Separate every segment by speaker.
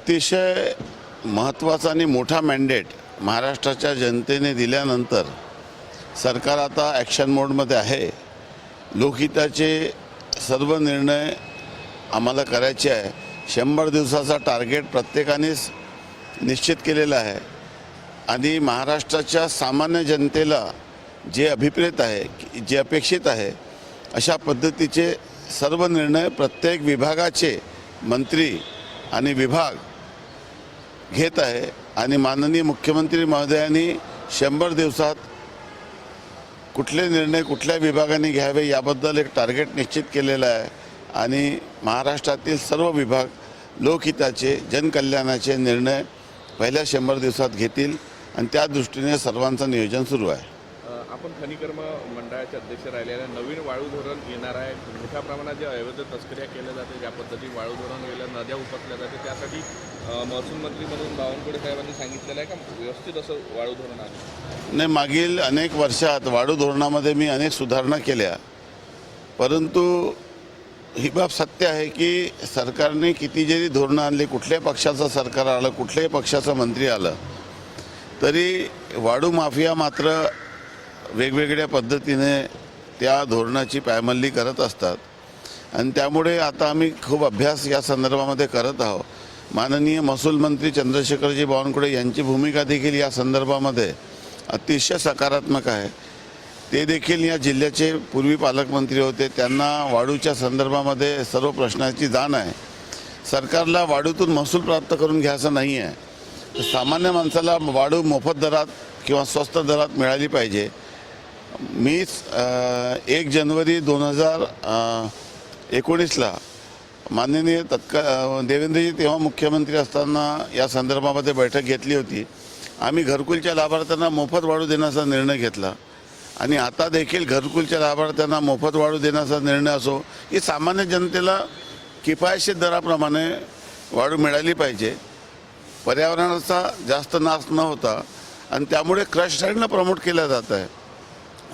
Speaker 1: अतिशय महत्त्वाचा आणि मोठा मॅन्डेट महाराष्ट्राच्या जनतेने दिल्यानंतर सरकार आता ॲक्शन मोडमध्ये आहे. लोकहिताचे सर्व निर्णय आम्हाला करायचे आहे. शंभर दिवसाचा टार्गेट प्रत्येकानेच निश्चित केलेला आहे. आणि महाराष्ट्राच्या सामान्य जनतेला जे अभिप्रेत आहे जे अपेक्षित आहे अशा पद्धतीचे सर्व निर्णय प्रत्येक विभागाचे मंत्री आणि विभाग घेत आहे आणि माननीय मुख्यमंत्री महोदयांनी शंभर दिवसात कुठले निर्णय कुठल्या विभागाने घ्यावे याबद्दल एक टार्गेट निश्चित केलेलं आहे. आणि महाराष्ट्रातील सर्व विभाग लोकहिताचे जनकल्याणाचे निर्णय पहिल्या शंभर दिवसात घेतील आणि त्या दृष्टीने सर्वांचं नियोजन सुरू आहे.
Speaker 2: आपण खनिकर्म मंडळाचे अध्यक्ष राहिलेल्या नवीन वाळू धोरण येणार आहे. मोठ्या प्रमाणात जे अवैध तस्कऱ्या केल्या जाते ज्या पद्धतीने वाळू धोरण गेलं नद्या उपसल्या जाते त्यासाठी महसूल मंत्री म्हणून बावनकुळे साहेबांनी सांगितलेलं आहे का? व्यवस्थित असं वाळू धोरण आहे.
Speaker 1: नाही मागील अनेक वर्षात वाळू धोरणामध्ये मी अनेक सुधारणा केल्या. परंतु ही बाब सत्य आहे की सरकारने किती जरी धोरणं आणली कुठल्याही पक्षाचं सरकार आलं कुठल्याही पक्षाचं मंत्री आलं तरी वाढू माफिया मात्र वेगवेगळ्या पद्धतीने त्या धोरणाची पायमल्ली करत असतात. आणि त्यामुळे आता आम्ही खूप अभ्यास या संदर्भामध्ये करत आहोत. माननीय महसूल मंत्री चंद्रशेखरजी बावनकुळे यांची भूमिका देखील या संदर्भामध्ये अतिशय सकारात्मक आहे. ते देखील या जिल्ह्याचे पूर्वी पालकमंत्री होते. त्यांना वाढूच्या संदर्भामध्ये सर्व प्रश्नाची जाण आहे. सरकारला वाढूतून महसूल प्राप्त करून घ्यायचं नाही आहे. सामान्य माणसाला वाढू मोफत दरात किंवा स्वस्त दरात मिळाली पाहिजे. मी एक जानेवारी दोन हजार एकोणीसला माननीय तत्का देवेंद्रजी तेव्हा मुख्यमंत्री असताना या संदर्भामध्ये बैठक घेतली होती. आम्ही घरकुलच्या लाभार्थ्यांना मोफत वाढू देण्याचा निर्णय घेतला. आणि आता देखील घरकुलच्या लाभार्थ्यांना मोफत वाढू देण्याचा निर्णय असो ही सामान्य जनतेला किफायतशीर दराप्रमाणे वाढू मिळाली पाहिजे. पर्यावरणाचा जास्त नाश न होता आणि त्यामुळे क्रश साईडनं प्रमोट केलं जात आहे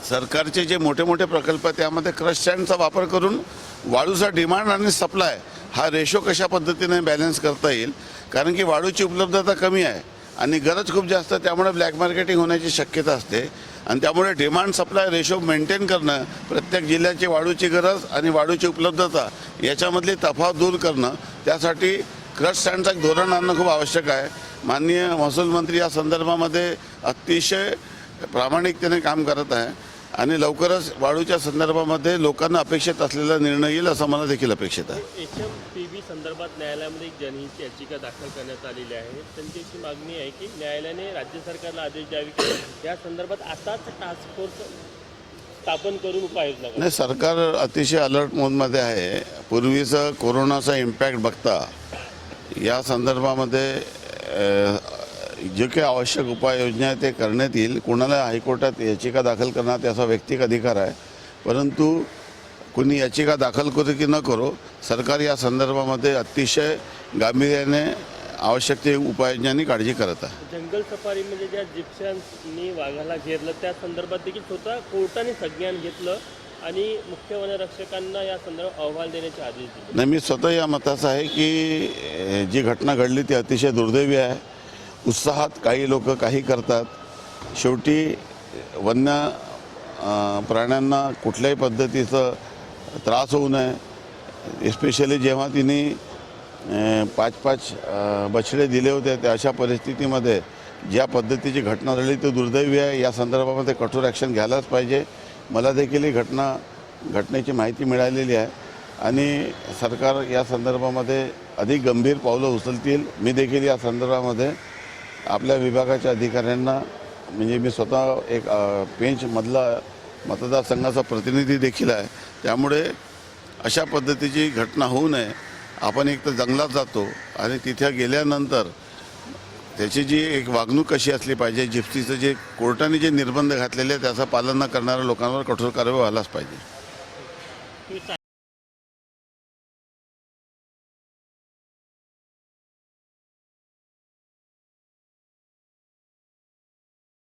Speaker 1: सरकारचे जे मोठे मोठे प्रकल्प आहे त्यामध्ये क्रश सँडचा वापर करून वाळूचा डिमांड आणि सप्लाय हा रेशो कशा पद्धतीने बॅलन्स करता येईल? कारण की वाळूची उपलब्धता कमी आहे आणि गरज खूप जास्त त्यामुळे ब्लॅक मार्केटिंग होण्याची शक्यता असते. आणि त्यामुळे डिमांड सप्लाय रेशो मेंटेन करणं प्रत्येक जिल्ह्याची वाळूची गरज आणि वाळूची उपलब्धता याच्यामधली तफावत दूर करणं त्यासाठी क्रश सँडचं एक धोरण आणणं खूप आवश्यक आहे. माननीय महसूल मंत्री या संदर्भामध्ये अतिशय प्रामाणिकतेने काम करत आहे. आणि लवकरच वाळूच्या संदर्भामध्ये लोकांना अपेक्षित असलेला निर्णय येईल असं मला देखील अपेक्षित आहे.
Speaker 3: एच एम पी बी संदर्भात न्यायालयामध्ये एक जनहित याचिका दाखल करण्यात आलेली आहे. त्यांची अशी मागणी आहे की न्यायालयाने राज्य सरकारला आदेश द्यावे की या संदर्भात आताच टास्क फोर्स स्थापन करून उपाययोजना
Speaker 1: नाही सरकार अतिशय अलर्ट मोडमध्ये आहे. पूर्वीचं कोरोनाचा इम्पॅक्ट बघता या संदर्भामध्ये जे काही आवश्यक उपाययोजना आहे ते करण्यात येईल. कोणाला हायकोर्टात याचिका दाखल करण्यात याचा वैयक्तिक अधिकार आहे. परंतु कुणी याचिका दाखल करू की न करो सरकार या संदर्भामध्ये अतिशय गांभीर्याने आवश्यक ते उपाययोजनांनी काळजी करत आहे.
Speaker 3: जंगल सफारीमध्ये ज्या जिप्शांनी वाघाला घेरलं त्या संदर्भात देखील स्वतः कोर्टाने संज्ञान घेतलं आणि मुख्य वनरक्षकांना या संदर्भात अहवाल देण्याचे आदेश दिले.
Speaker 1: नाही मी स्वतः या मताचा आहे की जी घटना घडली ती अतिशय दुर्दैवी आहे. उत्साहात काही लोक काही करतात. शेवटी वन्य प्राण्यांना कुठल्याही पद्धतीचं त्रास होऊ नये. एस्पेशली जेव्हा तिने पाच पाच बछडे दिले होते त्या अशा परिस्थितीमध्ये ज्या पद्धतीची घटना झाली ती दुर्दैवी आहे. या संदर्भामध्ये कठोर ॲक्शन घ्यायलाच पाहिजे. मला देखील ही घटना घटनेची माहिती मिळालेली आहे. आणि सरकार या संदर्भामध्ये अधिक गंभीर पावलं उचलतील. मी देखील या संदर्भामध्ये आपल्या विभागाच्या अधिकाऱ्यांना म्हणजे मी स्वतः एक पेंचमधला मतदारसंघाचा प्रतिनिधी देखील आहे. त्यामुळे अशा पद्धतीची घटना होऊ नये. आपण एक तर जंगलात जातो आणि तिथे गेल्यानंतर त्याची जी एक वागणूक कशी असली पाहिजे जिप्सीचं जे कोर्टाने जे निर्बंध घातलेले त्याचं पालन न करणाऱ्या लोकांवर कठोर कारवाई व्हायलाच पाहिजे.